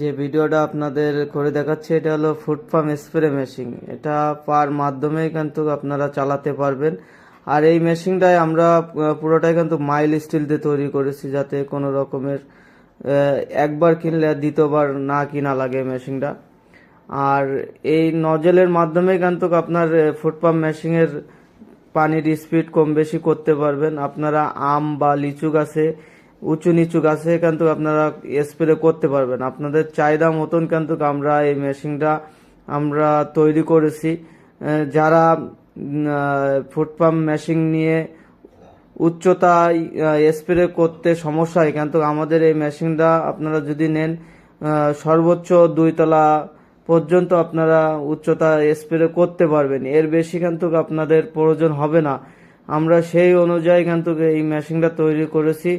যে ভিডিওটা আপনাদের করে দেখাচ্ছি, এটা হলো ফুড পাম্প স্প্রে মেশিন এটা পার মাধ্যমেই কিন্তু আপনারা চালাতে পারবেন। আর এই মেশিনটাই আমরা পুরোটাই কিন্তু মাইল স্টিল দিয়ে তৈরি করেছি, যাতে কোনো রকমের একবার কিনলে দ্বিতীয়বার না কিনা লাগে মেশিনটা আর এই নজেলের মাধ্যমে কিন্তু আপনার ফুড পাম্প মেশিনের পানির স্পিড কম বেশি করতে পারবেন। আপনারা আম বা লিচু গাছে উঁচু নিচু গাছে কিন্তু আপনারা স্প্রে করতে পারবেন। আপনাদের চাহিদা মতন কিন্তু আমরা এই মেশিনটা আমরা তৈরি করেছি। যারা ফুড পাম্প মেশিন নিয়ে উচ্চতায় স্প্রে করতে সমস্যা হয়, কিন্তু আমাদের এই মেশিনটা আপনারা যদি নেন সর্বোচ্চ দুইতলা পর্যন্ত আপনারা উচ্চতা স্প্রে করতে পারবেন। এর বেশি কিন্তু আপনাদের প্রয়োজন হবে না। আমরা সেই অনুযায়ী কিন্তু এই মেশিনটা তৈরি করেছি।